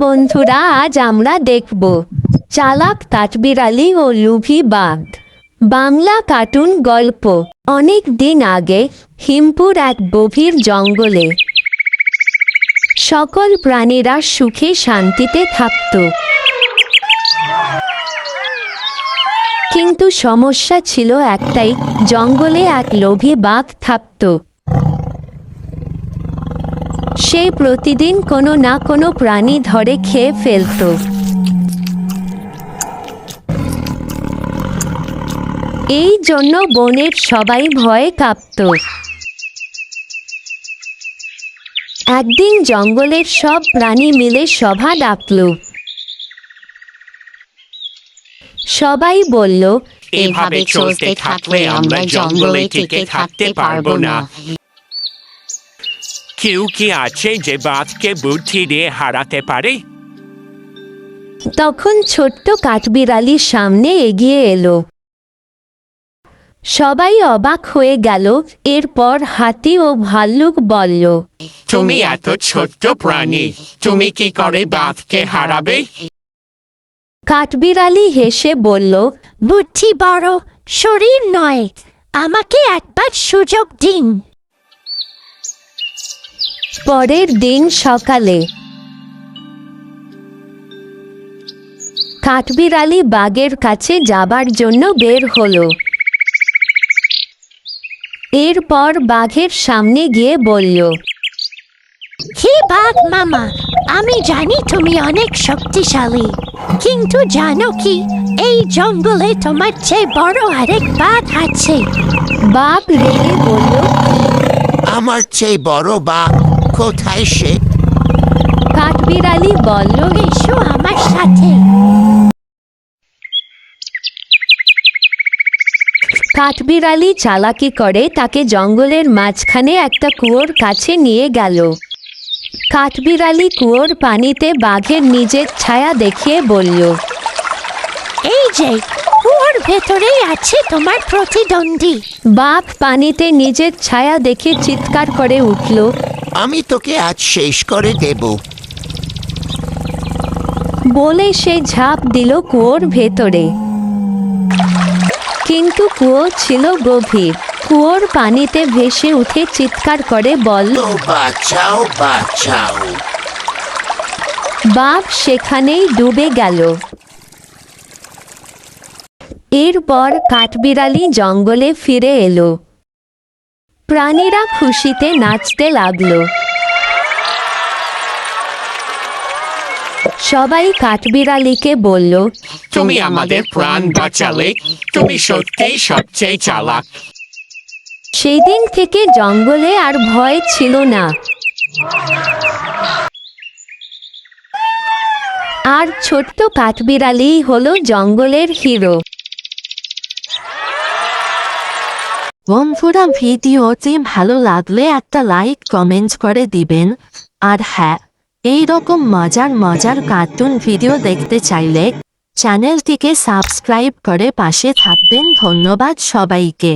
বন্ধুরা, আজ আমরা দেখব চালাক কাঠবিড়ালি ও লুভি বাঘ বাংলা কার্টুন গল্প। অনেক দিন আগে হিমপুর এক গভীর জঙ্গলে সকল প্রাণীরা সুখে শান্তিতে থাকত। কিন্তু সমস্যা ছিল একটাই, জঙ্গলে এক লোভী বাঘ থাকত। সে প্রতিদিন কোনো না কোনো প্রাণী ধরে খেয়ে ফেলত। এই জন্য বনের সবাই ভয়ে কাঁপত। একদিন জঙ্গলের সব প্রাণী মিলে সভা ডাকল। সবাই বলল, এভাবে চলতে থাকলে আমরা জঙ্গলে টিকে থাকতে পারব না। কেউ কি আছে যে বাঘকে বুদ্ধি দিয়ে হারাতে পারে? তখন ছোট্ট কাঠবিড়ালি সামনে এগিয়ে এলো। সবাই অবাক হয়ে গেল এরপর হাতি ও ভাল্লুক বলল তুমি এত ছোট্ট প্রাণী তুমি কি করে বাঘকে হারাবে? কাঠবিড়ালি হেসে বলল বুদ্ধি বড় শরীর নয় আমাকে একবার সুযোগ দিন। পরের দিন সকালে কাঠবিড়ালি বাঘের কাছে যাবার জন্য বের হলো। এরপর বাঘের সামনে গিয়ে বলল হে বাঘ মামা আমি জানি তুমি অনেক শক্তিশালী কিন্তু জানো কি এই জঙ্গলে তোমার চেয়ে বড় আরেক বাঘ আছে। বাঘ রেগে বলল আমার চেয়ে বড় বা কোথায় সে? কাঠবিড়ালি বলল এসো আমার সাথে। কাঠবিড়ালি চালাকি করে তাকে জঙ্গলের মাঝখানে একটা কুয়োর কাছে নিয়ে গেল। কাঠবিড়ালি কুয়োর পানিতে বাঘের নিজের ছায়া দেখিয়ে বলল এই যে কুয়োর ভেতরেই আছে তোমার প্রতিদ্বন্দ্বী। বাঘ পানিতে নিজের ছায়া দেখে চিৎকার করে উঠল। আমি তোকে আজ শেষ করে দেব। বলে সে ঝাঁপ দিল কুয়োর ভেতরে। কিন্তু কুয়ো ছিল গভীর। কুয়োর পানিতে ভেসে উঠে চিৎকার করে বলল তো বাঁচাও বাঁচাও। বাঘ সেখানেই ডুবে গেল। এরপর কাঠবিড়ালি জঙ্গলে ফিরে এলো। প্রাণীরা খুশিতে নাচতে লাগল। সবাই কাঠবিড়ালিকে বলল তুমি আমাদের প্রাণ বাঁচালে তুমি সত্যিই সবচেয়ে চালাক। সেদিন থেকে জঙ্গলে আর ভয় ছিল না। আর ছোট্ট কাঠবিড়ালি হলো জঙ্গলের হিরো। বন্ধুরা ভিডিওটি ভালো লাগলে একটা লাইক কমেন্ট করে দিবেন। আর হ্যাঁ এইরকম মজার মজার কার্টুন ভিডিও দেখতে চাইলে চ্যানেলটিকে সাবস্ক্রাইব করে পাশে থাকবেন। ধন্যবাদ সবাইকে।